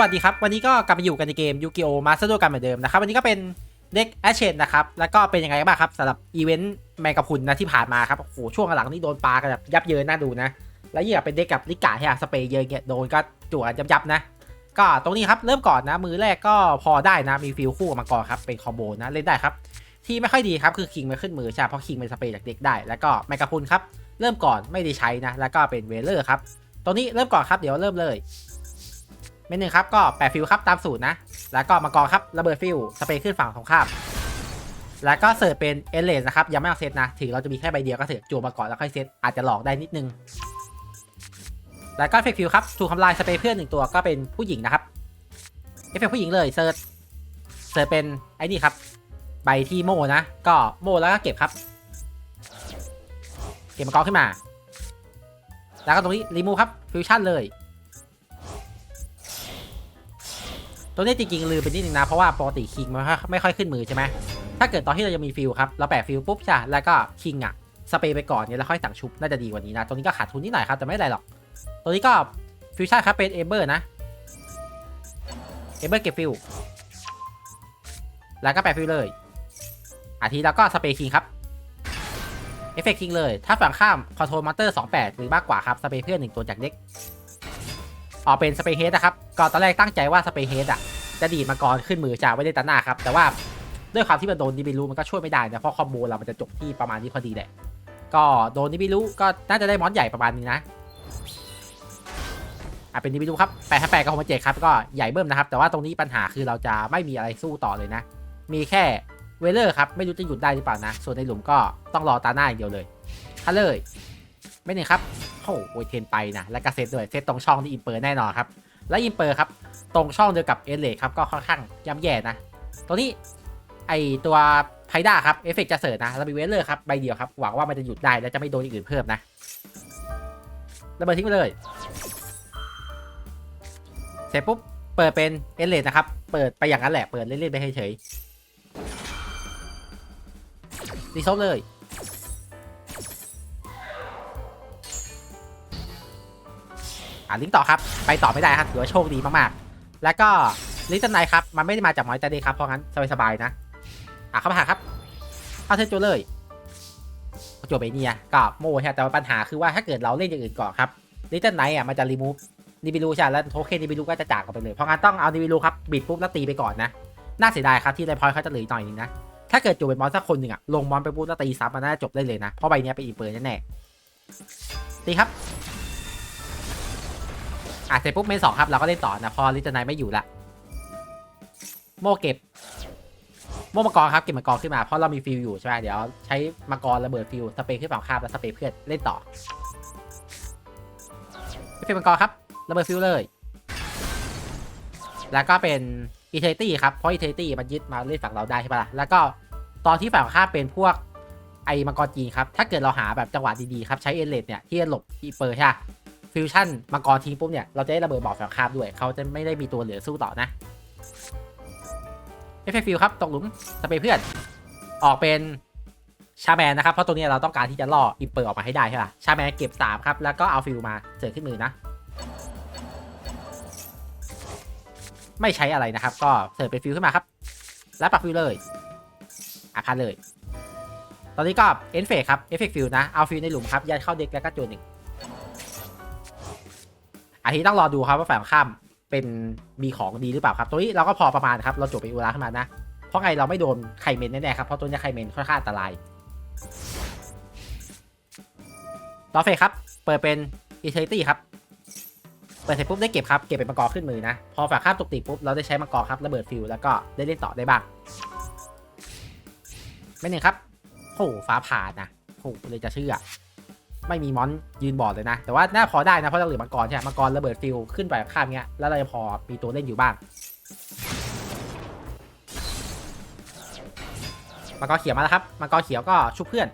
วัสดีครับ วันนี้ก็กลับมาอยู่กันในเกมยูกิโอมาสเตอร์กันเหมือนเดิมนะครับ วันนี้ก็เป็นเด็กแอชเชนนะครับ แล้วก็เป็นยังไงบ้างครับสำหรับอีเวนต์แมงกะพุนนะที่ผ่านมาครับ โอ้โห ช่วงหลังนี่โดนปลากันแบบยับเยินน่าดูนะ แล้วยิ่งเป็นเด็กกับลิกาที่สเปย์เยอะเงี้ยโดนก็จั่วยับยับๆนะ ก็ตรงนี้ครับเริ่มก่อนนะ มือแรกก็พอได้นะ มีฟิลคู่กับมังกรครับ เป็นคอมโบนะเล่นได้ครับ ที่ไม่ค่อยดีครับคือคิงมาขึ้นมือใช่เพราะคิงเป็นสเปย์จากเด็กได้ แล้วก็แมงกะพุนครับเริ่มก่อนไม่ได้ใช้นะ แล้วก็เป็นเวเลอร์ครับตรงนี้เริ่มก่อนครับเดี๋ยวเริ่มเลย เมนหนึ่งครับก็แปะฟิลครับตามสูตรนะ แล้วก็มังกรครับระเบิดฟิลสเปรย์ขึ้นฝั่งของข้ามแล้วก็เสิร์ฟเป็นเอเลนนะครับยังไม่ต้องเซตนะถึงเราจะมีแค่ใบเดียวก็เถอะจั่วมาก่อนแล้วค่อยเซตอาจจะหลอกได้นิดนึง แล้วก็เฟกฟิลครับถูกทำลายสเปรย์เพื่อนหนึ่งตัวก็เป็นผู้หญิงนะครับเอฟเฟกผู้หญิงเลยเซิร์ชเซิร์ชเป็นไอ้นี่ครับใบที่โมนะ ก็โมแล้วก็เก็บครับ เก็บมังกรขึ้นมา แล้วก็ตรงนี้รีมูครับฟิวชั่นเลย ตัวนี้จริงๆลืมไปนิดนึงนะ เพราะว่าปกติคิงมันไม่ค่อยขึ้นมือใช่ไหมถ้าเกิดตอนที่เรายังมีฟิลครับเราแปะฟิลปุ๊บจ้ะแล้วก็คิงอะสเปรย์ไปก่อนเนี่ยแล้วค่อยสั่งชุบน่าจะดีกว่านี้นะ ตัวนี้ก็ขาดทุนนิดหน่อยครับแต่ไม่ไรหรอก ตัวนี้ก็ฟิวชั่นครับเป็นเอเบอร์นะเอเบอร์เก็บฟิลแล้วก็แปะฟิลเลยอาทีแล้วก็สเปรย์คิงครับเอฟเฟกต์คิงเลย ถ้าฝั่งข้ามคอนโทรลมอเตอร์28 หรือมากกว่าครับสเปรย์เพื่อนหนึ่งตัวจากเด็ก ออกเป็นสเปรย์เฮดนะครับก็ตอนแรกตั้งใจว่าสเปรย์เฮดอะจะดีดมาก่อนขึ้นมือจะไว้ในตันหน้าครับ แต่ว่าด้วยความที่มันโดนนิบิลูมันก็ช่วยไม่ได้นะเพราะคอมโบเรามันจะจบที่ประมาณนี้พอดีแหละก็โดนนิบิลูก็น่าจะได้มอนใหญ่ประมาณนี้นะอะเป็นนิบิลูครับแปดห้าแปดกับโฮมเจครับก็ใหญ่เบิ่มนะครับ แต่ว่าตรงนี้ปัญหาคือเราจะไม่มีอะไรสู้ต่อเลยนะ มีแค่เวเลอร์ครับไม่รู้จะหยุดได้หรือเปล่านะ ส่วนในหลุมก็ต้องรอตาหน้าอย่างเดียวเลยถ้าเลย ไม่หนึ่งครับโอ้โหเทนไปนะและก็เซตด้วยเซตตรงช่องที่อินเปอร์แน่นอนครับ และอินเปอร์ครับตรงช่องเดียวกับเอเลครับก็ค่อนข้างย่ำแย่นะตัวนี้ไอตัวไพด้าครับเอฟเฟกจะเสิร์ชนะแล้วมีเวเลอร์ครับใบเดียวครับหวังว่ามันจะหยุดได้และจะไม่โดนอย่างอื่นเพิ่มนะระเบิดทิ้งไปเลยเสร็จปุ๊บเปิดเป็นเอเลนะครับเปิดไปอย่างนั้นแหละเปิดเล่นๆไปเฉยๆรีโซฟเลย อ่าลิงต่อครับ ไปต่อไม่ได้ครับถือว่าโชคดีมากๆ แล้วก็ลิงก์นไนครับ มันไม่ได้มาจากมอยแต่เดย์ครับ เพราะงั้นสบายๆนะ อะเข้ามาหาครับเข้าเทนโจเลยโจเบเนียก็โมใช่แต่ว่าปัญหาคือว่าถ้าเกิดเราเล่นอย่างอื่นก่อนครับลิตเติ้ลไนท์อะมันจะรีมูฟนิบิลูใช่แล้วโทเค็นนิบิลูก็จะจากออกไปเลย เพราะงั้นต้องเอานิบิลูครับบิดปุ๊บแล้วตีไปก่อนนะ น่าเสียดายครับที่ไดพอยเขาจะเหลือหน่อยนึงนะ ถ้าเกิดจูเป็นมอนสักคนหนึ่งอะลงมอนไปปุ๊บแล้วตีซับมันน่าจะจบได้เลยนะ เพราะใบเนี้ยเป็นอีเปิร์แน่ๆตีครับ อะเสร็จปุ๊บเมนสองครับเราก็เล่นต่อนะพอลิตเติ้ลไนท์ไม่อยู่ละโมเก็บ โมมังกรครับเก็บมังกรขึ้นมาเพราะเรามีฟิลอยู่ใช่ไหมเดี๋ยวใช้มังกรระเบิดฟิลสเปรย์ขึ้นฝั่งข้ามแล้วสเปรย์เพื่อนเล่นต่อฟิลมังกรครับระเบิดฟิลเลย แล้วก็เป็นอีเทตี้ครับเพราะอีเทตี้มันยึดมาเล่นฝั่งเราได้ใช่ปะล่ะแล้วก็ตอนที่ฝั่งข้าเป็นพวกไอ้มังกรจีนครับถ้าเกิดเราหาแบบจังหวะดีๆครับใช้เอเลดเนี่ยที่หลบอีเปอร์ใช่ ฟิวชั่นมังกรทิ้งปุ๊บเนี่ย เราจะได้ระเบิดบอกฝั่งข้ามด้วย เขาจะไม่ได้มีตัวเหลือสู้ต่อนะเอฟเฟกฟิลครับ ตกหลุมสเปรย์เพื่อน ออกเป็นชาแมนนะครับ เพราะตัวนี้เราต้องการที่จะล่ออิมเปอร์ออกมาให้ได้ใช่ป่ะชาแมนเก็บ 3 ครับ แล้วก็เอาฟิลมาเสร์ฟขึ้นมือนะ ไม่ใช้อะไรนะครับ ก็เสร์ฟเป็นฟิลขึ้นมาครับ แล้วปักฟิลเลยอาคาเลย ตอนนี้ก็เอ็นเฟกครับเอฟเฟกฟิลนะ เอาฟิลในหลุมครับยัดเข้าเด็กแล้วก็โจนหนึ่ง อาทิตย์ต้องรอดูครับว่าฝ่ายตรงข้ามเป็นมีของดีหรือเปล่าครับ ตัวนี้เราก็พอประมาณครับ เราจบไปอุราขึ้นมานะ เพราะไงเราไม่โดนไข่เมนแน่ๆครับ เพราะตัวนี้ไข่เมนค่อนข้างอันตรายต่อเฟครับ เปิดเป็นอีเทอร์ตี้ครับ เปิดเสร็จปุ๊บได้เก็บครับ เก็บเป็นมังกรขึ้นมือนะ พอฝากข้ามตกติปุ๊บเราได้ใช้มังกรครับระเบิดฟิลแล้วก็ได้เล่นต่อได้บ้างไม่หนึ่งครับโอ้โหฟ้าผ่านะโอ้โหเลยจะเชื่อ ไม่มีมอนยืนบอร์ดเลยนะ แต่ว่าน่าพอได้นะเพราะเราเหลือมังกรใช่ไหมมังกรระเบิดฟิลขึ้นไปข้ามเงี้ยแล้วเราจะพอมีตัวเล่นอยู่บ้างมังกรเขียวมาแล้วครับมังกรเขียวก็ชุบเพื่อน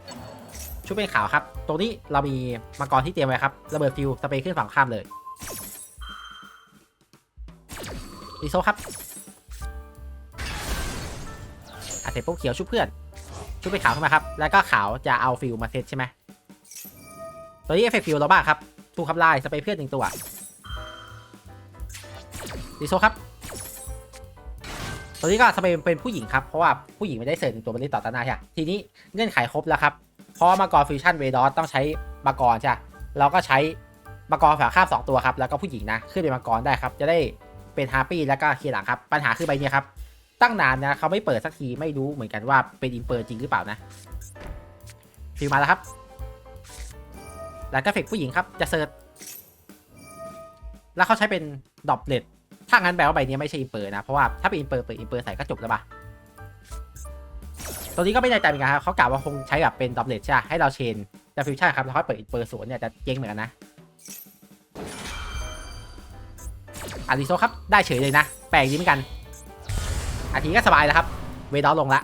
ชุบเป็นขาวครับ ตรงนี้เรามีมังกรที่เตรียมไว้ครับระเบิดฟิลสเปรย์ขึ้นฝั่งข้ามเลยดีโซครับอาเสร็จปุ๊บเขียวชุบเพื่อน ชุบเป็นขาวขึ้นมาครับ แล้วก็ขาวจะเอาฟิลมาเซตใช่ไหม ตัวนี้เอฟเฟกต์ฟิลเราบ้าครับถูกทำลายสเปรย์เพื่อนหนึ่งตัวดีโซครับตัวนี้ก็สเปเป็นผู้หญิงครับ เพราะว่าผู้หญิงไม่ได้เสร์ฟหนึ่งตัวมาเล่นต่อตานาใช่ทีนี้เงื่อนไขครบแล้วครับ เพราะว่ามากรฟิวชั่นเวดอสต้องใช้มากรใช่เราก็ใช้มากรฝาคาบสองตัวครับ แล้วก็ผู้หญิงนะ ขึ้นเป็นมากรได้ครับ จะได้เป็นฮาร์ปี้แล้วก็เคลียร์หลังครับ ปัญหาคือใบนี้ครับ ตั้งนานนะเขาไม่เปิดสักทีไม่รู้เหมือนกันว่าเป็นอินเปอร์จริงหรือเปล่านะฟิวมาแล้วครับ แล้วก็เฟกผู้หญิงครับ จะเซิร์ชแล้วเขาใช้เป็นดอปเลตถ้างั้นแปลว่าใบนี้ไม่ใช่อินเปอร์นะ เพราะว่าถ้าเป็นอินเปอร์เปิดอินเปอร์ใส่ก็จบแล้วปะตัวนี้ก็ไม่แน่ใจเหมือนกันครับเขากล่าวว่าคงใช้แบบเป็นดอปเลตใช่ปะให้เราเชนจะฟิวชั่นครับแล้วค่อยเปิดอินเปอร์สวนเนี่ยจะเจ๊งเหมือนกันนะอาริโซครับ ได้เฉยเลยนะ แปลกดีเหมือนกันอาทีก็สบายแล้วครับ เวดอลลงละ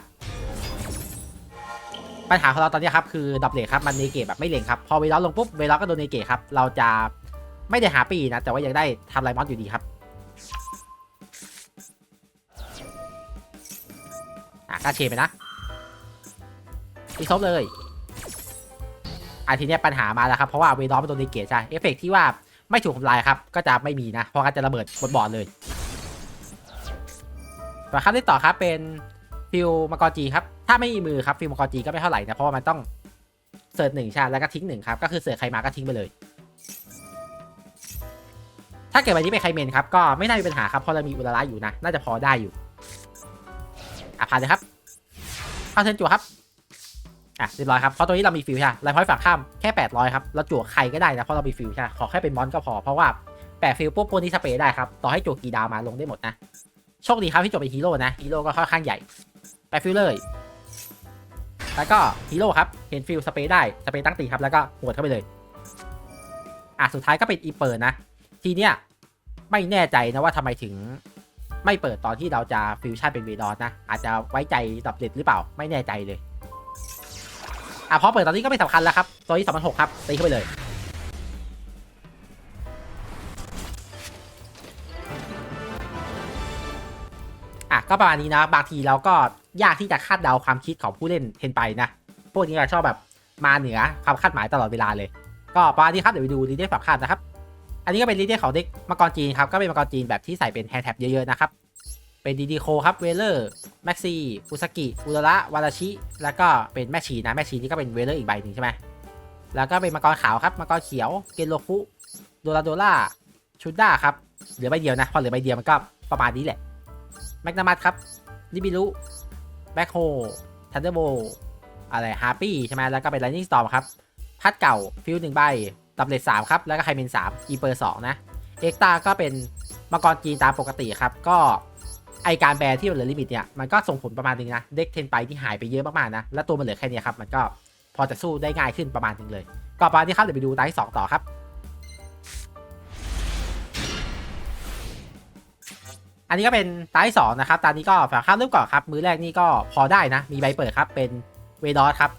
ปัญหาของเราตอนนี้ครับคือดับเลทครับมันเนเกตแบบไม่เล็งครับพอเวลาลงปุ๊บเวลาก็โดนเนเกตครับเราจะไม่ได้หาปีนะแต่ว่ายังได้ทำไลมอนอยู่ดีครับอะกล้าเชนไปนะอีซบเลยอะทีเนี้ยปัญหามาแล้วครับเพราะว่าเวลามันโดนเนเกตใช่เอฟเฟกที่ว่าไม่ถูกทำลายครับก็จะไม่มีนะเพราะงั้นจะระเบิดบนบอร์ดเลยต่อครับที่ต่อครับเป็นฟิลมังกรจีครับ ถ้าไม่มีมือครับฟิลมังกรจีก็ไม่เท่าไหร่นะเพราะว่ามันต้องเสิร์ชหนึ่งช่แล้วก็ทิ้งหนึ่งครับก็คือเสิร์ชใครมาก็ทิ้งไปเลย ถ้าเกิดใบนี้เป็นใครเมนครับก็ไม่น่ามีปัญหาครับเพราะเรามีอุลาระอยู่นะน่าจะพอได้อยู่อะผ่านเลยครับเข้าเซนจัวครับอะเรียบร้อยครับเพราะตัวนี้เรามีฟิลใช่ไลฟ์พอยต์ฝากข้ามแค่800ครับเราจั่วใครก็ได้นะเพราะเรามีฟิลใช่ขอแค่เป็นมอนก็พอเพราะว่าแปะฟิลปุ๊บพวกนี้สเปรย์ได้ครับต่อให้จั่วกี่ดาวมาลงได้หมดนะโชคดีครับที่จบเป็นฮีโร่นะฮีโร่ก็ค่อนข้างใหญ่แปะฟิลเลย แล้วก็ฮีโร่ครับเห็นฟิลสเปรย์ได้สเปรย์ตั้งตีครับแล้วก็หวดเข้าไปเลยอะสุดท้ายก็เป็นอีเปิดนะ ทีเนี้ยไม่แน่ใจนะว่าทำไมถึงไม่เปิดตอนที่เราจะฟิวชั่นเป็นเวดอนนะ อาจจะไว้ใจดับเด็ดหรือเปล่าไม่แน่ใจเลยอะพอเปิดตอนนี้ก็ไม่สำคัญแล้วครับตัวที่สองพันหกครับตีเข้าไปเลย ก็ประมาณนี้นะบางทีเราก็ยากที่จะคาดเดาความคิดของผู้เล่นเทนไปนะ พวกนี้เราชอบแบบมาเหนือความคาดหมายตลอดเวลาเลย ก็ประมาณนี้ครับเดี๋ยวไปดูรีเดฟฝักคาดนะครับ อันนี้ก็เป็นรีเดฟของเด็กมังกรจีนครับก็เป็นมังกรจีนแบบที่ใส่เป็นแฮนด์แท็บเยอะๆนะครับเป็นดีดีโคครับเวเลอร์แม็กซี่อุสกิอุระวาราชิ แล้วก็เป็นแม่ชีนะแม่ชีนี่ก็เป็นเวเลอร์อีกใบหนึ่งใช่ไหมแล้วก็เป็นมังกรขาวครับมังกรเขียวเกนโลคุโดราโดล่าชุดด้าครับเหลือใบเดียวนะพอเหลือใบเดียวมันก็ประมาณนี้แหละ แมกนามัสครับนิบิลุแบ็คโฮทันเดอร์โบอะไรฮาร์ปี้ใช่ไหมแล้วก็เป็นไลนิ่งสตอมครับ พัดเก่าฟิลหนึ่งใบดับเลตสามครับ แล้วก็ไฮเมนสามอีเปอร์สองนะ เอ็กตาก็เป็นมังกรจีนตามปกติครับ ก็ไอการแบนที่มันเหลือลิมิตเนี่ย มันก็ส่งผลประมาณนึงนะ เด็กเทนไปที่หายไปเยอะมากๆนะ แล้วตัวมันเหลือแค่นี้ครับ มันก็พอจะสู้ได้ง่ายขึ้นประมาณนึงเลย ก็ประมาณนี้ครับ เดี๋ยวไปดูไดที่สองต่อครับ อันนี้ก็เป็นตาที่สองนะครับ ตานี้ก็ฝากข้ามเริ่มก่อนครับ มือแรกนี่ก็พอได้นะ มีใบเปิดครับ เป็นเวดอสครับ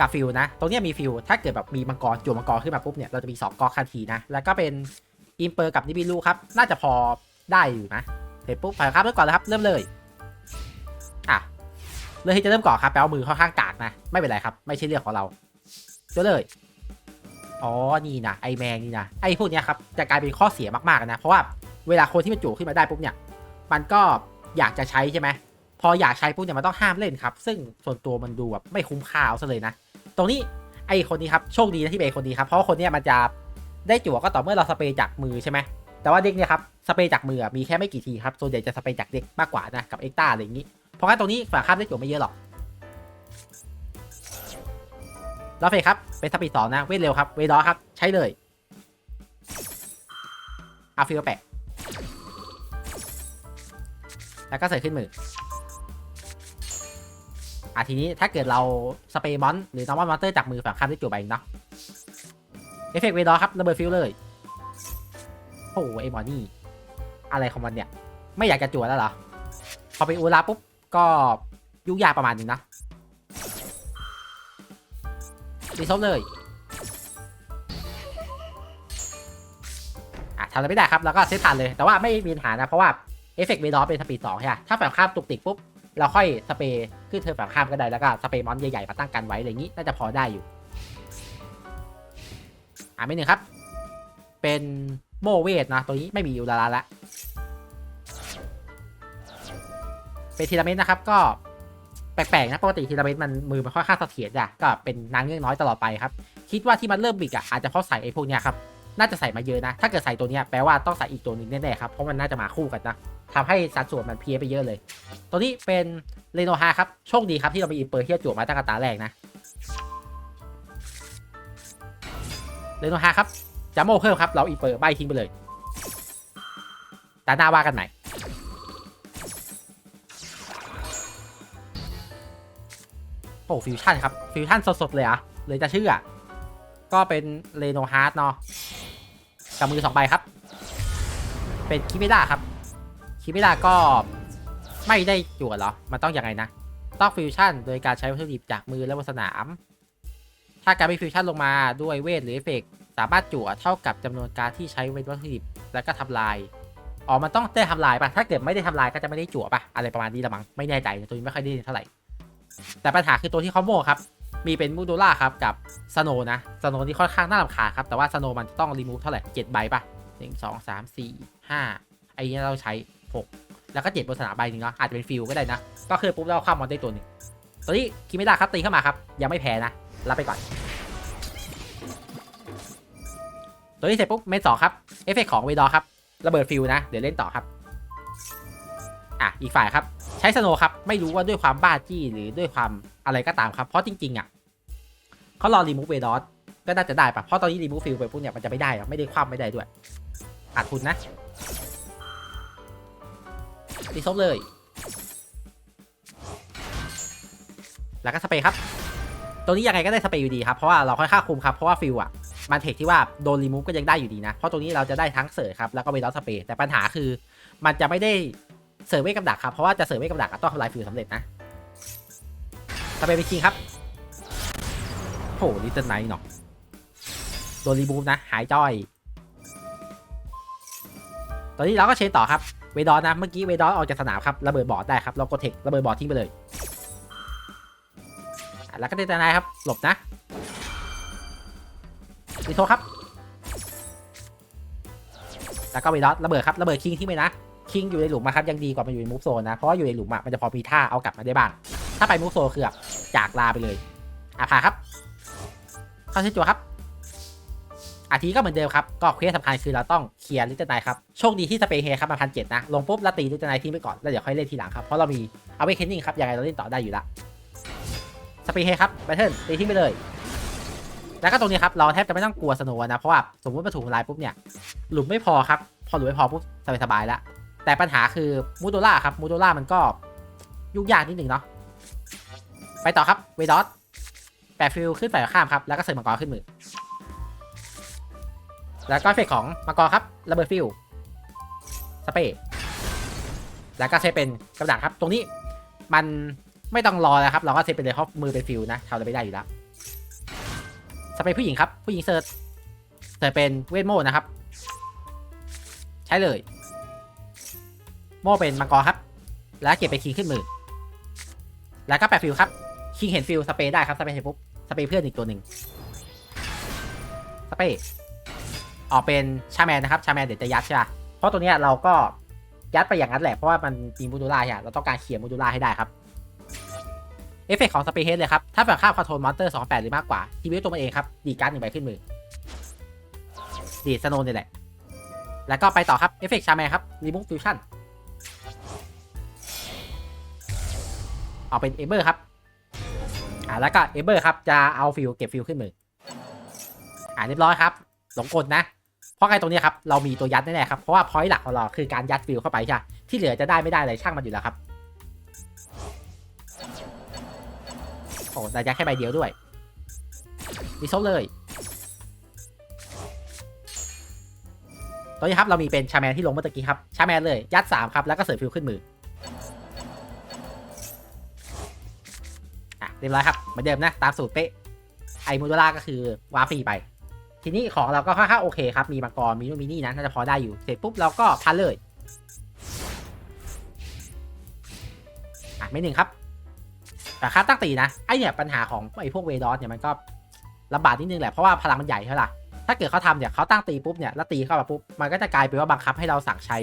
กับฟิลนะ ตรงนี้มีฟิลถ้าเกิดแบบมีมังกรจั่มังกรขึ้นมาปุ๊บเนี่ย เราจะมี2กอคันทีนะ แล้วก็เป็นอิมเปอร์กับนิบิลูครับ น่าจะพอได้อยู่นะเสร็จปุ๊บฝากข้ามเริ่มก่อนแล้วครับ เริ่มเลย อะเริ่มที่จะเริ่มก่อนครับแปลว่ามือค่อนข้างกากนะ ไม่เป็นไรครับ ไม่ใช่เรื่องของเราเริ่มเลยอ๋อ นี่นะไอแมงนี่นะ ไอพวกเนี้ยครับ จะกลายเป็นข้อเสียมากๆนะ เพราะว่าเวลาคนที่มันจู่ขึ้นมาได้ปุ๊บเนี่ย มันก็อยากจะใช้ใช่ไหมพออยากใช้ปุ๊บเนี่ยมันต้องห้ามเล่นครับ ซึ่งส่วนตัวมันดูแบบไม่คุ้มค่าเอาซะเลยนะ ตรงนี้ไอคนนี้ครับโชคดีนะที่เป็นคนนี้ครับ เพราะคนเนี้ยมันจะได้จั่วก็ต่อเมื่อเราสเปรย์จากมือใช่ไหมแต่ว่าเด็กเนี่ยครับสเปรย์จากมือมีแค่ไม่กี่ทีครับส่วนใหญ่จะสเปรย์จากเด็กมากกว่านะกับเอ็กต้าอะไรอย่างนี้ เพราะงั้นตรงนี้ฝาคาบได้จั่วไม่เยอะหรอกแล้วเฟครับเป็นสปีดสองนะเวทเร็วครับเวดอครับใช้เลยอาฟิลแปะ แล้วก็ใส่ขึ้นมืออะทีนี้ถ้าเกิดเราสเปรย์มอนหรือนอร์มอนมอนเตอร์จากมือฝั่งข้ามได้จั่ไปเนาะเอฟเฟกต์เวดอครับระเบิดฟิลเลยโอ้โหไอหมอนี่อะไรของมันเนี่ย ไม่อยากจะจั่วแล้วเหรอ พอไปอูราปุ๊บ ก็ยุ่งยากประมาณนึงนะดีซบเลยอะทำอะไรไม่ได้ครับ แล้วก็เซตผ่านเลย แต่ว่าไม่มีปัญหานะ เพราะว่า เอฟเฟกต์เวดอเป็นสปีดสองใช่ไหมถ้าฝั่งข้ามตุกติกปุ๊บเราค่อยสเปรย์ขึ้นเธอฝั่งข้ามก็ได้แล้วก็สเปรย์มอนใหญ่ๆมาตั้งกันไว้อะไรอย่างนี้น่าจะพอได้อยู่อ่าไม่หนึ่งครับ เป็นโมเวทนะตัวนี้ไม่มียูราละละเป็นทีละเม็ดนะครับก็แปลกๆนะปกติทีละเม็ดมันมือมันค่อนข้างเสถียรอะก็เป็นนางเงือกน้อยตลอดไปครับ คิดว่าที่มันเริ่มบิกอะอาจจะเพราะใส่ไอ้พวกเนี้ยครับน่าจะใส่มาเยอะนะ ถ้าเกิดใส่ตัวเนี้ยแปลว่าต้องใส่อีกตัวหนึ่งแน่ๆครับ เพราะมันน่าจะมาคู่กันนะ ทำให้สัดส่วนมันเพี้ยไปเยอะเลย ตัวนี้เป็นเรโนฮาครับ โชคดีครับที่เรามีอีเปอร์เที่จะจั่วมาตั้งแต่ตาแรกนะเรโนฮาครับจัมโมเพิ่มครับ เราอีเปอร์ใบทิ้งไปเลยตาหน้าว่ากันใหม่โอ้ฟิวชั่นครับ ฟิวชั่นสดๆเลยอะเลยจะเชื่อ ก็เป็นเรโนฮาร์ดเนาะกับมือสองใบครับ เป็นคิมิดาครับ คิมิดาก็ไม่ได้จั่วหรอ มันต้องอยังไงนะ ต้องฟิวชั่นโดยการใช้วัตถุดิบจากมือและบนสนาม ถ้าการไม่ฟิวชั่นลงมาด้วยเวทหรือเอฟเฟกต์สามารถจั่วเท่ากับจำนวนการที่ใช้เวทวัตถุดิบแล้วก็ทำลาย อ๋อ มันต้องได้ทำลายปะถ้าเกิดไม่ได้ทำลายก็จะไม่ได้จั่วป่ะอะไรประมาณนี้ละมั้ง ไม่แน่ใจตัวนี้ไม่ค่อยได้เท่าไหร่ แต่ปัญหาคือตัวที่เขาโม่ครับ มีเป็นมูโดล่าครับกับสโนนะ สโนนี่ค่อนข้างน่ารำคาญครับ แต่ว่าสโนมันจะต้องรีมูฟเท่าไหร่เจ็ดใบปะหนึ่งสองสามสี่ห้าไอ้นี้เราใช้ หกแล้วก็เจ็ดบนสนามใบหนึ่งเนาะอาจจะเป็นฟิลก็ได้นะ ก็คือปุ๊บเราข้ามอนได้ตัวหนึ่งตัวนี้คิไม่ได้ครับตีเข้ามาครับ ยังไม่แพ้นะ รับไปก่อน ตัวนี้เสร็จปุ๊บเมนสองครับ เอฟเฟกของเวดอครับ ระเบิดฟิลนะ เดี๋ยวเล่นต่อครับ อะ อีกฝ่ายครับ ใช้สโนครับ ไม่รู้ว่าด้วยความบ้าจี้หรือด้วยความอะไรก็ตามครับ เพราะจริงๆอะเขารอรีมูฟเวดอสก็น่าจะได้ปะเพราะตอนนี้รีมูฟฟิลไปปุ๊บเนี่ยมันจะไม่ได้หรอไม่ได้คว่ำไม่ได้ด้วยขาดทุนนะ ตีซบเลย แล้วก็สเปรย์ครับ ตัวนี้ยังไงก็ได้สเปรย์อยู่ดีครับ เพราะว่าเราค่อยค่าคุมครับ เพราะว่าฟิลอะมันเทคที่ว่าโดนรีมูฟก็ยังได้อยู่ดีนะ เพราะตรงนี้เราจะได้ทั้งเสิร์ฟครับแล้วก็เวดอสเปรย์แต่ปัญหาคือ มันจะไม่ได้เสิร์ฟเวกับดักครับ เพราะว่าจะเสิร์ฟเวกับดักต้องทำลายฟิลสำเร็จนะสเปรย์ไปคิงครับโหลิตเติ้ลไนท์เนาะโดนรีมูฟนะ หายจ้อย ตอนนี้เราก็เชนต่อครับ เวดอนนะเมื่อกี้เวดอนออกจากสนามครับระเบิดบอดได้ครับเรากดเทคระเบิดบอดทิ้งไปเลยแล้วก็เดตนายครับหลบนะวิโทครับ แล้วก็เวดอนระเบิดครับระเบิดคิงทิ้งไปนะคิงอยู่ในหลุมมาครับยังดีกว่ามันอยู่ในมูฟโซนนะเพราะว่าอยู่ในหลุมอะมันจะพอมีท่าเอากลับมาได้บ้างถ้าไปมูฟโซนคือแบบจากลาไปเลยอะผ่าครับ เข้าเส้นจัวครับ อาทีก็เหมือนเดิมครับ ก็เควสสำคัญคือเราต้องเคลียร์ลิตเติ้ลไนครับ โชคดีที่สเปรย์เฮครับมาพันเจ็ดนะ ลงปุ๊บแล้วตีลิตเติ้ลไนทิ้งไปก่อน แล้วเดี๋ยวค่อยเล่นทีหลังครับ เพราะเรามีเอาไว้เคนนิ่งครับ ยังไงเราเล่นต่อได้อยู่ละสเปรย์เฮครับแบทเทิลตีทิ้งไปเลย แล้วก็ตรงนี้ครับ เราแทบจะไม่ต้องกลัวสโนว์นะ เพราะว่าสมมติมาถูกทำลายปุ๊บเนี่ย หลุมไม่พอครับ พอหลุมไม่พอปุ๊บสบายๆแล้วแต่ปัญหาคือมูโดล่าครับมูโดล่ามันก็ยุ่งยากนิดหนึ่งเนาะ ไปต่อครับเวดอสแปดฟิลขึ้นไปข้ามครับ แล้วก็เสริมมังกรขึ้นมือ แล้วก็เฟกของมังกรครับระเบิดฟิลสเปรย์แล้วก็เซตเป็นกระดาษครับ ตรงนี้มันไม่ต้องรอแล้วครับ เราก็เซตไปเลยเพราะมือเป็นฟิลนะทำอะไรไม่ได้อยู่แล้วสเปรย์ผู้หญิงครับ ผู้หญิงเซิร์ชเซิร์ชเป็นเวทโมนะครับ ใช้เลย โม่เป็นมังกรครับ แล้วเก็บไปคิงขึ้นมือ แล้วก็แปะฟิลครับคิงเห็นฟิลสเปรย์ได้ครับสเปรย์เห็นปุ๊บสเปรย์เพื่อนอีกตัวหนึ่งสเปรย์ ออกเป็นชาแมนนะครับชาแมนเดี๋ยวจะยัดใช่ป่ะเพราะตัวเนี้ยเราก็ยัดไปอย่างนั้นแหละเพราะว่ามันมีมูดูล่าเนี่ยเราต้องการเคลียมูดูล่าให้ได้ครับเอฟเฟกของสเปรเฮดเลยครับ ถ้าแบบค่าคอนโทรลมอนเตอร์28 หรือมากกว่า ทีวีตัวมันเองครับ ดีการ์ดหนึ่งใบขึ้นมือ ดีสโนนนี่แหละ แล้วก็ไปต่อครับ เอฟเฟกชาแมนครับ รีมูฟฟิวชั่น เอาเป็นเอเบอร์ครับ อ่าแล้วก็เอเบอร์ครับ จะเอาฟิลเก็บฟิลขึ้นมือ อ่าเรียบร้อยครับ หลงกลนะ เพราะไงตรงนี้ครับเรามีตัวยัดแน่ๆครับเพราะว่าพอยต์หลักของเราคือการยัดฟิลเข้าไปใช่ที่เหลือจะได้ไม่ได้อะไรช่างมันอยู่แล้วครับโอ้แต่ยัดแค่ใบเดียวด้วยดีโซเลย ตอนนี้ครับเรามีเป็นชาแมนที่ลงเมื่อกี้ครับชาแมนเลยยัดสามครับแล้วก็เสร์ฟฟิลขึ้นมืออะเรียบร้อยครับเหมือนเดิมนะตามสูตรเป๊ะไอมูดล่าก็คือวาร์ฟรีไป ทีนี้ของเราก็ค่อนข้างโอเคครับ มีมังกร มีนู่นมีนี่นะน่าจะพอได้อยู่ เสร็จปุ๊บเราก็พันเลย อะไม่หนึ่งครับแต่ค่าตั้งตีนะ ไอเนี่ยปัญหาของไอพวกเวดอสเนี่ยมันก็ลำบากนิดนึงแหละ เพราะว่าพลังมันใหญ่ใช่ไหมล่ะ ถ้าเกิดเขาทำเนี่ยเขาตั้งตีปุ๊บเนี่ยแล้วตีเข้ามาปุ๊บ มันก็จะกลายเป็นว่าบังคับให้เราสั่งใช้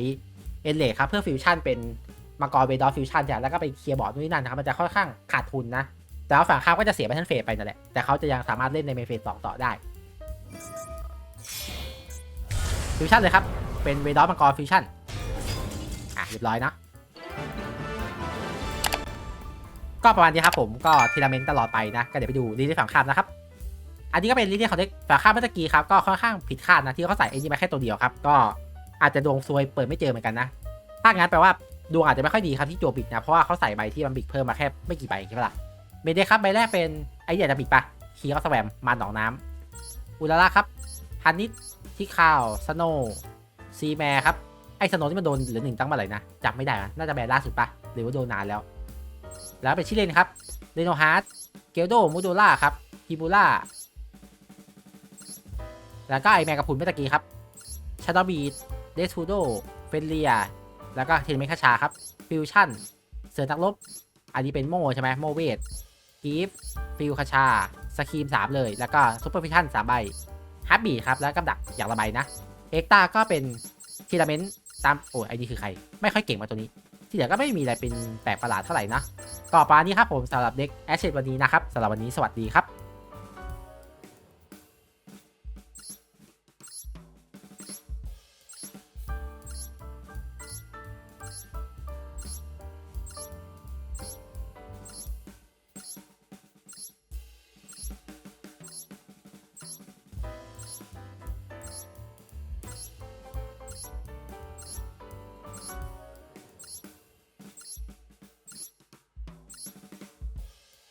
เอ็นเลครับเพื่อฟิวชั่นเป็นมังกรเวดอฟิวชั่นเนี่ยแล้วก็ไปเคลียร์บอร์ดนู่นนี่นั่นนะครับมันจะค่อนข้างขาดทุนนะแต่ว่าฝั่งข้ามก็จะเสียไปทั้งเฟสไปนั่นแหละแต่เขาจะยังสามารถเล่นในเมนเฟสสองต่อได้ ฟิวชั่นเลยครับ เป็นเวดอสมังกรฟิวชั่น อะเรียบร้อยนะ ก็ประมาณนี้ครับผมก็ทีละเมนตลอดไปนะ ก็เดี๋ยวไปดูลีดที่ฝั่งข้ามนะครับ อันนี้ก็เป็นลีดที่เขาเด็กฝั่งข้ามเมื่อกี้ครับ ก็ค่อนข้างผิดคาดนะที่เขาใส่ไอ้นี่มาแค่ตัวเดียวครับ ก็อาจจะดวงซวยเปิดไม่เจอเหมือนกันนะ ถ้างั้นแปลว่าดวงอาจจะไม่ค่อยดีครับที่จัวบิกนะ เพราะว่าเขาใส่ใบที่มันบิกเพิ่มมาแค่ไม่กี่ใบใช่ปะล่ะเมเดครับใบแรกเป็นไอเดียจะบิกปะคีก็สแวมมาหนองน้ำ อุลาล่าครับฮันนิสที่ข้าวสโนซีแมร์ครับไอ้สโนว์ที่มันโดนเหลือหนึ่งตั้งมาเลยนะจำไม่ได้นะน่าจะแบนล่าสุดปะหรือว่าโดนนานแล้ว แล้วเป็นชิเลนครับเรโนฮาร์ดเกลโดมูโดล่าครับฮิบูล่าแล้วก็ไอแมกกาพุนเมื่อกี้ครับชาดอบีดเดสทูโดเฟนเลียแล้วก็เทนเมคาชาครับฟิวชั่นเสือนักรบอันนี้เป็นโมใช่ไหมโมเวทกีฟฟิวคาชา สกีมสามเลย แล้วก็ซูเปอร์ฟิชชั่นสามใบฮับบี้ครับ แล้วก็ดักอย่างละใบนะ เอ็กตาก็เป็นทีละเมนต์ตามโอ้ยไอนี่คือใคร ไม่ค่อยเก่งมาตัวนี้ ที่เหลือก็ไม่มีอะไรเป็นแปลกประหลาดเท่าไหร่นะ ต่อไปนี้ครับผมสำหรับเด็กแอชเชตวันนี้นะครับสำหรับวันนี้สวัสดีครับ